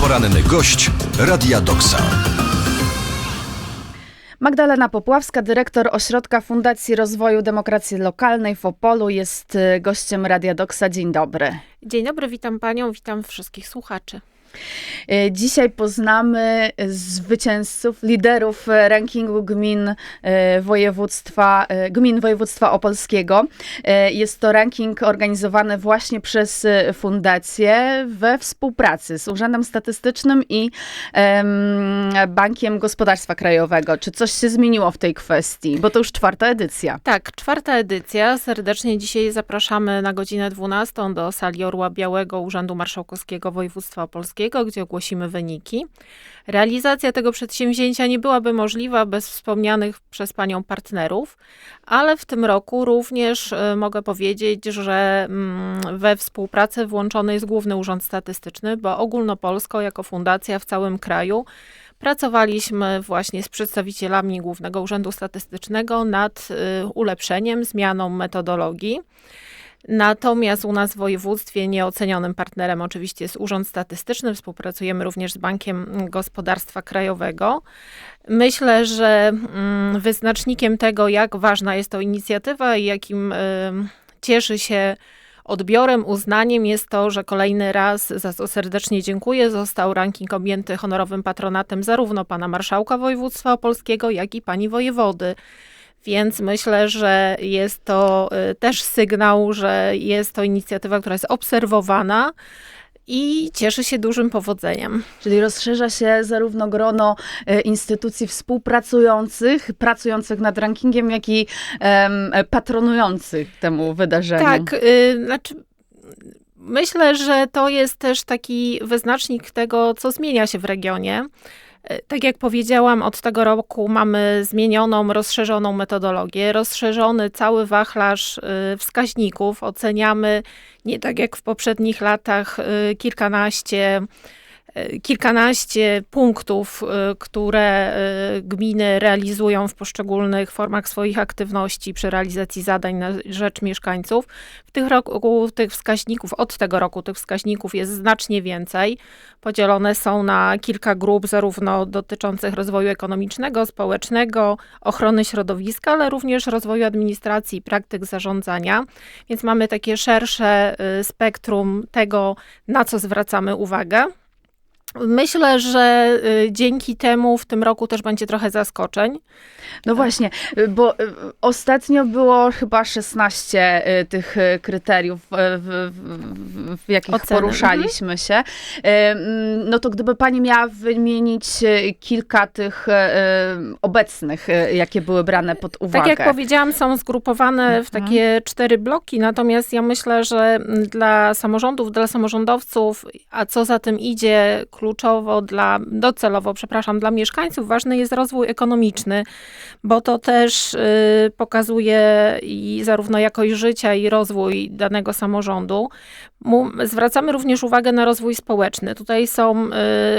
Poranny gość Radia Doksa. Magdalena Popławska, dyrektor Ośrodka Fundacji Rozwoju Demokracji Lokalnej w Opolu, jest y, gościem Radia Doksa. Dzień dobry. Dzień dobry, witam panią, witam wszystkich słuchaczy. Y, Dzisiaj poznamy zwycięzców, liderów rankingu gmin y, województwa, y, gmin województwa opolskiego. Jest to ranking organizowany właśnie przez fundację we współpracy z Urzędem Statystycznym i em, Bankiem Gospodarstwa Krajowego. Czy coś się zmieniło w tej kwestii? Bo to już czwarta edycja. Tak, czwarta edycja. Serdecznie dzisiaj zapraszamy na godzinę 12 do sali Orła Białego Urzędu Marszałkowskiego Województwa Opolskiego, gdzie ogłosimy wyniki. Realizacja tego przedsięwzięcia nie byłaby możliwa bez wspomnianych przez panią partnerów, ale w tym roku również e, mogę powiedzieć, że mm, we współpracę włączony jest Główny Urząd Statystyczny, bo ogólnopolsko jako fundacja w całym kraju Pracowaliśmy właśnie z przedstawicielami Głównego Urzędu Statystycznego nad y, ulepszeniem, zmianą metodologii. Natomiast u nas w województwie nieocenionym partnerem oczywiście jest Urząd Statystyczny. Współpracujemy również z Bankiem Gospodarstwa Krajowego. Myślę, że mm, wyznacznikiem tego, jak ważna jest to inicjatywa i jakim y, cieszy się odbiorem, uznaniem jest to, że kolejny raz, za co serdecznie dziękuję, został ranking objęty honorowym patronatem zarówno pana marszałka województwa opolskiego, jak i pani wojewody. Więc myślę, że jest to y, też sygnał, że jest to inicjatywa, która jest obserwowana i cieszy się dużym powodzeniem. Czyli rozszerza się zarówno grono e, instytucji współpracujących, pracujących nad rankingiem, jak i em, patronujących temu wydarzeniu. Tak, y, znaczy. Myślę, że to jest też taki wyznacznik tego, co zmienia się w regionie. Y, Tak jak powiedziałam, od tego roku mamy zmienioną, rozszerzoną metodologię, rozszerzony cały wachlarz y, wskaźników. Oceniamy nie tak jak w poprzednich latach y, kilkanaście, kilkanaście punktów, y, które y, gminy realizują w poszczególnych formach swoich aktywności przy realizacji zadań na rzecz mieszkańców. W tych roku tych wskaźników, od tego roku tych wskaźników jest znacznie więcej. Podzielone są na kilka grup, zarówno dotyczących rozwoju ekonomicznego, społecznego, ochrony środowiska, ale również rozwoju administracji i praktyk zarządzania. Więc mamy takie szersze y, spektrum tego, na co zwracamy uwagę. Myślę, że y, dzięki temu w tym roku też będzie trochę zaskoczeń. No właśnie, y, bo y, ostatnio było chyba 16 y, tych kryteriów, w, w, w, w jakich Oceny, poruszaliśmy się. Mm, No to gdyby pani miała wymienić kilka tych obecnych, jakie były brane pod uwagę. Tak jak powiedziałam, są zgrupowane w Mhm. takie cztery bloki, natomiast ja myślę, że mm, dla samorządów, dla samorządowców, a co za tym idzie, kluczowo dla, docelowo, przepraszam, dla mieszkańców ważny jest rozwój ekonomiczny, bo to też y, pokazuje i zarówno jakość życia i rozwój danego samorządu. Zwracamy również uwagę na rozwój społeczny. Tutaj są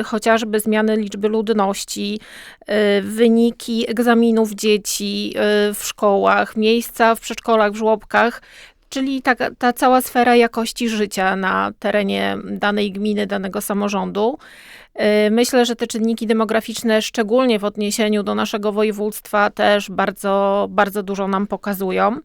y, chociażby zmiany liczby ludności, y, wyniki egzaminów dzieci y, w szkołach, miejsca w przedszkolach, w żłobkach, czyli ta, ta cała sfera jakości życia na terenie danej gminy, danego samorządu. Y, Myślę, że te czynniki demograficzne, szczególnie w odniesieniu do naszego województwa, też bardzo, bardzo dużo nam pokazują.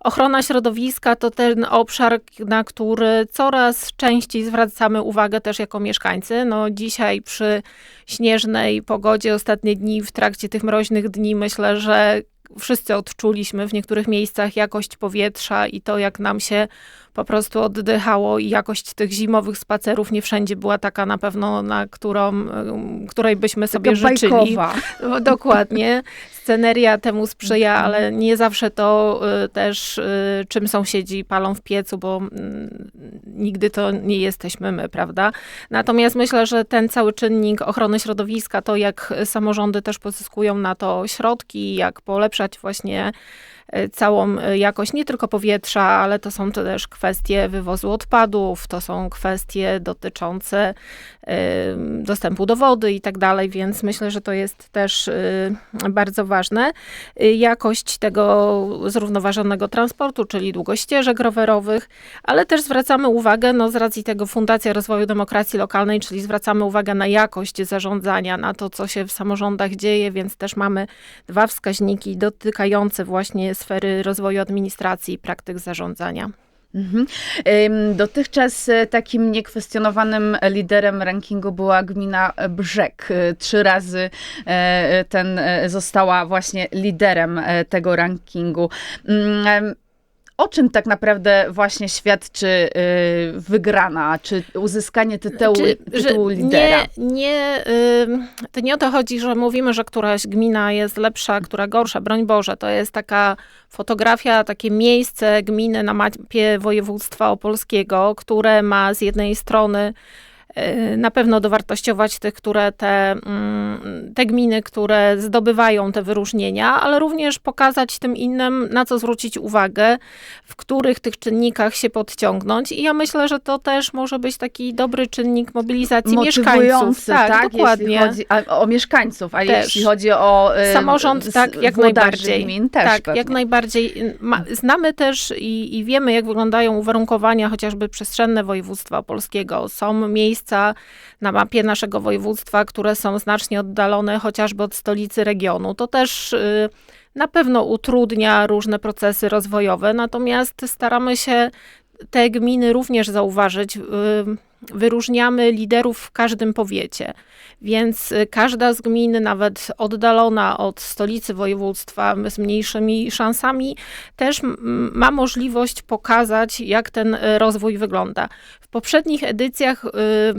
Ochrona środowiska to ten obszar, na który coraz częściej zwracamy uwagę też jako mieszkańcy. No, dzisiaj przy śnieżnej pogodzie, ostatnie dni, w trakcie tych mroźnych dni, myślę, że wszyscy odczuliśmy w niektórych miejscach jakość powietrza i to, jak nam się po prostu oddychało i jakość tych zimowych spacerów nie wszędzie była taka na pewno, na którą, ym, której byśmy sobie Taka życzyli. bajkowa. No, Dokładnie. Sceneria temu sprzyja, Mhm. ale nie zawsze to y, też, y, czym sąsiedzi palą w piecu, bo mm, nigdy to nie jesteśmy my, prawda? Natomiast myślę, że ten cały czynnik ochrony środowiska, to jak samorządy też pozyskują na to środki, jak polepszać właśnie całą e, jakość nie tylko powietrza, ale to są też kwestie wywozu odpadów, to są kwestie dotyczące e, dostępu do wody i tak dalej, więc myślę, że to jest też e, bardzo ważne. E, Jakość tego zrównoważonego transportu, czyli długościeżek rowerowych, ale też zwracamy uwagę, no z racji tego Fundacja Rozwoju Demokracji Lokalnej, czyli zwracamy uwagę na jakość zarządzania, na to, co się w samorządach dzieje, więc też mamy dwa wskaźniki dotykające właśnie sfery rozwoju administracji i praktyk zarządzania. Mhm. Dotychczas e, takim niekwestionowanym liderem rankingu była gmina Brzeg. E, Trzy razy e, ten e, została właśnie liderem e, tego rankingu. O czym tak naprawdę właśnie świadczy e, wygrana, czy uzyskanie tytułu, Czy- tytułu że lidera? Nie, nie, to nie o to chodzi, że mówimy, że któraś gmina jest lepsza, która gorsza. Broń Boże, to jest taka fotografia, takie miejsce gminy na mapie województwa opolskiego, które ma z jednej strony y, na pewno dowartościować tych, które te, mm, te gminy, które zdobywają te wyróżnienia, ale również pokazać tym innym, na co zwrócić uwagę, w których tych czynnikach się podciągnąć. I ja myślę, że to też może być taki dobry czynnik mobilizacji mieszkańców. Motywujący, tak, dokładnie. jeśli chodzi a, o mieszkańców, a Też. jeśli chodzi o e, Samorząd, tak, jak najbardziej. Gmin, też tak, pewnie. jak najbardziej. Ma, znamy też i, i wiemy, jak wyglądają uwarunkowania chociażby przestrzenne województwa polskiego. Są miejsca na mapie naszego województwa, które są znacznie oddalone chociażby od stolicy regionu. To też y, na pewno utrudnia różne procesy rozwojowe, natomiast staramy się te gminy również zauważyć. Wyróżniamy liderów w każdym powiecie, więc y, każda z gmin, nawet oddalona od stolicy województwa, z mniejszymi szansami, też ma możliwość pokazać, jak ten y, rozwój wygląda. W poprzednich edycjach y,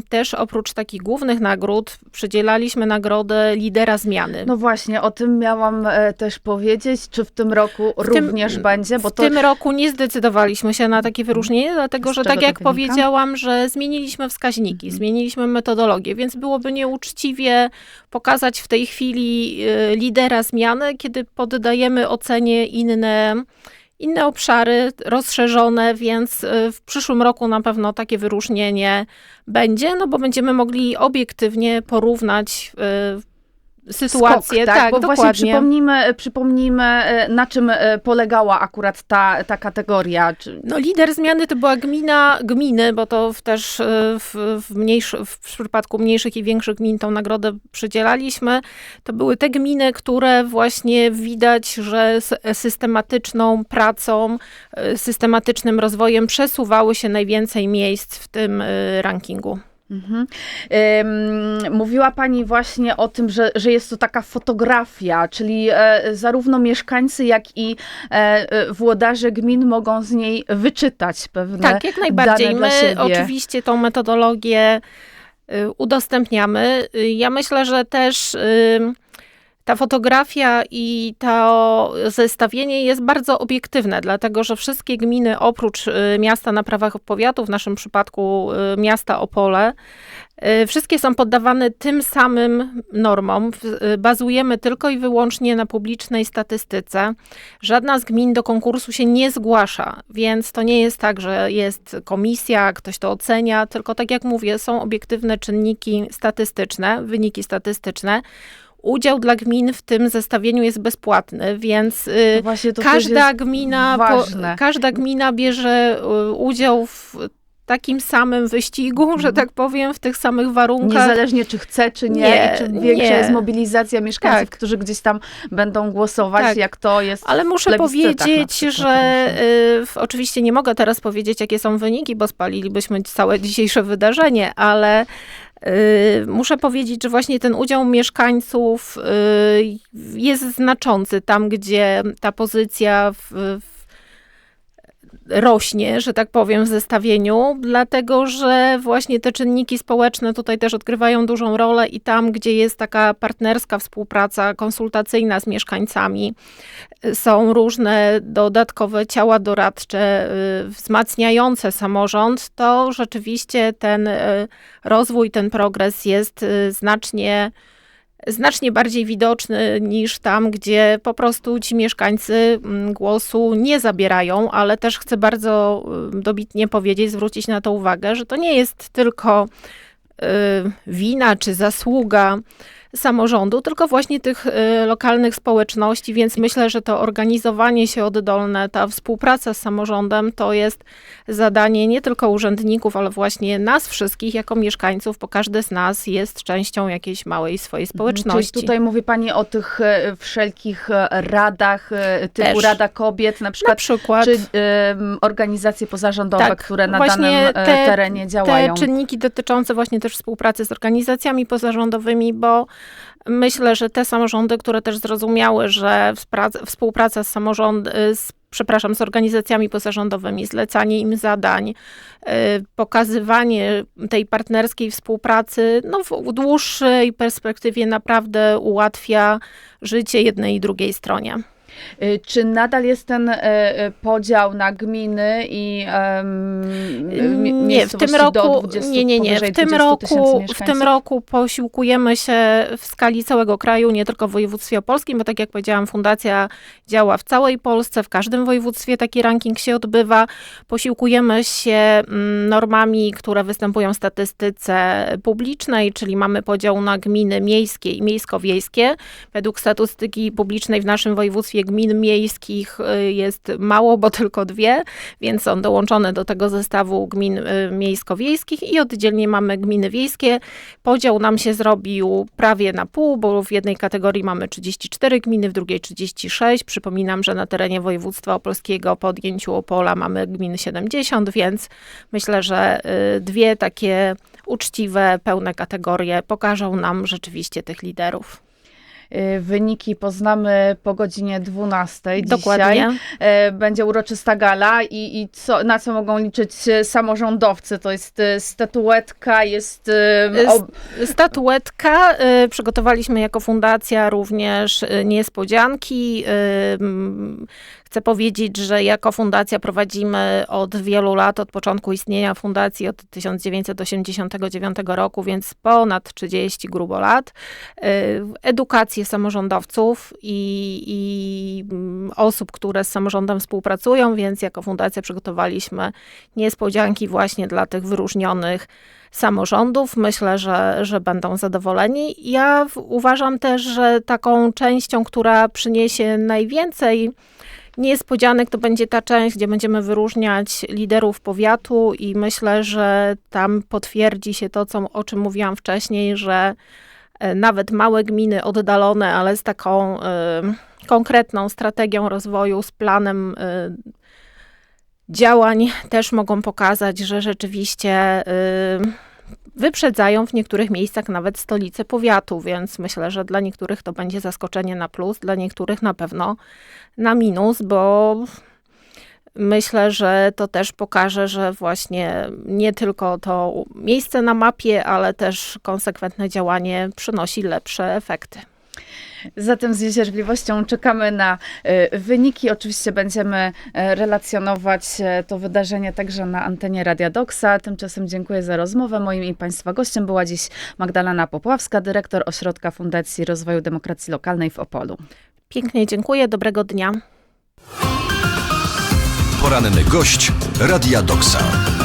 też oprócz takich głównych nagród przydzielaliśmy nagrodę lidera zmiany. No właśnie, o tym miałam e, też powiedzieć, czy w tym roku tym- również będzie, bo w to tym roku nie zdecydowaliśmy się na takie wyróżnienie, dlatego że tak jak wynika? powiedziałam, że zmieniliśmy wskaźniki, zmieniliśmy metodologię, więc byłoby nieuczciwie pokazać w tej chwili y, lidera zmiany, kiedy poddajemy ocenie inne, inne obszary rozszerzone, więc y, w przyszłym roku na pewno takie wyróżnienie będzie, no bo będziemy mogli obiektywnie porównać y, sytuację. skok, tak? bo właśnie dokładnie. przypomnijmy, przypomnijmy, e, na czym e, polegała akurat ta, ta kategoria. Czy... No, lider zmiany to była gmina, gminy, bo to w, też e, w, w, mniejszy, w przypadku mniejszych i większych gmin tą nagrodę przydzielaliśmy. To były te gminy, które właśnie widać, że systematyczną pracą, e, systematycznym rozwojem przesuwały się najwięcej miejsc w tym e, rankingu. Mhm. Ym, mówiła Pani właśnie o tym, że, że jest to taka fotografia, czyli e, zarówno mieszkańcy, jak i e, włodarze gmin mogą z niej wyczytać pewne Tak, jak najbardziej. My oczywiście tą metodologię y, udostępniamy. Y, Ja myślę, że też y, ta fotografia i to zestawienie jest bardzo obiektywne, dlatego że wszystkie gminy oprócz y, miasta na prawach powiatu, w naszym przypadku y, miasta Opole, y, wszystkie są poddawane tym samym normom. Bazujemy tylko i wyłącznie na publicznej statystyce. Żadna z gmin do konkursu się nie zgłasza, więc to nie jest tak, że jest komisja, ktoś to ocenia, tylko tak jak mówię, są obiektywne czynniki statystyczne, wyniki statystyczne. Udział dla gmin w tym zestawieniu jest bezpłatny, więc y, No każda gmina, po, każda gmina bierze y, udział w takim samym wyścigu, że tak powiem, w tych samych warunkach. Niezależnie czy chce, czy nie, Nie, czy większa nie. jest mobilizacja mieszkańców, Tak. którzy gdzieś tam będą głosować, Tak. jak to jest Ale muszę powiedzieć, że myślę. y, oczywiście nie mogę teraz powiedzieć, jakie są wyniki, bo spalilibyśmy całe dzisiejsze wydarzenie, ale y, muszę powiedzieć, że właśnie ten udział mieszkańców y, jest znaczący tam, gdzie ta pozycja w rośnie, że tak powiem, w zestawieniu, dlatego że właśnie te czynniki społeczne tutaj też odgrywają dużą rolę i tam, gdzie jest taka partnerska współpraca konsultacyjna z mieszkańcami, y, są różne dodatkowe ciała doradcze, y, wzmacniające samorząd, to rzeczywiście ten y, rozwój, ten progres jest znacznie znacznie bardziej widoczny niż tam, gdzie po prostu ci mieszkańcy mm, głosu nie zabierają, ale też chcę bardzo y, dobitnie powiedzieć, zwrócić na to uwagę, że to nie jest tylko y, wina czy zasługa samorządu, tylko właśnie tych y, lokalnych społeczności, więc myślę, że to organizowanie się oddolne, ta współpraca z samorządem to jest zadanie nie tylko urzędników, ale właśnie nas wszystkich jako mieszkańców, bo każdy z nas jest częścią jakiejś małej swojej społeczności. Czyli tutaj mówi Pani o tych e, wszelkich e, radach, e, typu Też. Rada Kobiet, na na przykład, przykład czy em, organizacje pozarządowe, Tak, które na danym te- terenie działają. te czynniki dotyczące właśnie też współpracy z organizacjami pozarządowymi, bo myślę, że te samorządy, które też zrozumiały, że współpraca z samorząd, z, przepraszam, z organizacjami pozarządowymi, zlecanie im zadań, y, pokazywanie tej partnerskiej współpracy, no w dłuższej perspektywie naprawdę ułatwia życie jednej i drugiej stronie. Y, Czy nadal jest ten e, e, podział na gminy i um, Nie, w tym roku, nie, nie, nie. W tym roku, w tym roku posiłkujemy się w skali całego kraju, nie tylko w województwie opolskim, bo tak jak powiedziałam, fundacja działa w całej Polsce, w każdym województwie taki ranking się odbywa. Posiłkujemy się mm, normami, które występują w statystyce publicznej, czyli mamy podział na gminy miejskie i miejsko-wiejskie. Według statystyki publicznej w naszym województwie gmin miejskich y, jest mało, bo tylko dwie, więc są dołączone do tego zestawu gmin y, miejsko-wiejskich i oddzielnie mamy gminy wiejskie. Podział nam się zrobił prawie na pół, bo w jednej kategorii mamy 34 gminy, w drugiej 36. Przypominam, że na terenie województwa opolskiego po odjęciu Opola mamy gmin 70, więc myślę, że y, dwie takie uczciwe, pełne kategorie pokażą nam rzeczywiście tych liderów. Y, Wyniki poznamy po godzinie 12 dzisiaj. Dokładnie. E, Będzie uroczysta gala i, i co, na co mogą liczyć e, samorządowcy? To jest e, statuetka, jest... ob- Statuetka. Przygotowaliśmy jako fundacja również niespodzianki. Chcę powiedzieć, że jako fundacja prowadzimy od wielu lat, od początku istnienia fundacji, od 1989 roku, więc ponad 30 grubo lat, y, edukację samorządowców i, i mm, osób, które z samorządem współpracują, więc jako fundacja przygotowaliśmy niespodzianki właśnie dla tych wyróżnionych samorządów. Myślę, że, że będą zadowoleni. Ja uważam też, że taką częścią, która przyniesie najwięcej niespodzianek, to będzie ta część, gdzie będziemy wyróżniać liderów powiatu i myślę, że tam potwierdzi się to, co, o czym mówiłam wcześniej, że e, nawet małe gminy oddalone, ale z taką e, konkretną strategią rozwoju, z planem e, działań też mogą pokazać, że rzeczywiście y, wyprzedzają w niektórych miejscach nawet stolice powiatu, więc myślę, że dla niektórych to będzie zaskoczenie na plus, dla niektórych na pewno na minus, bo myślę, że to też pokaże, że właśnie nie tylko to miejsce na mapie, ale też konsekwentne działanie przynosi lepsze efekty. Zatem z niecierpliwością czekamy na e, wyniki. Oczywiście będziemy e, relacjonować e, to wydarzenie także na antenie Radia Doksa. Tymczasem dziękuję za rozmowę. Moim i Państwa gościem była dziś Magdalena Popławska, dyrektor Ośrodka Fundacji Rozwoju Demokracji Lokalnej w Opolu. Pięknie dziękuję, dobrego dnia. Poranny gość Radia Doksa.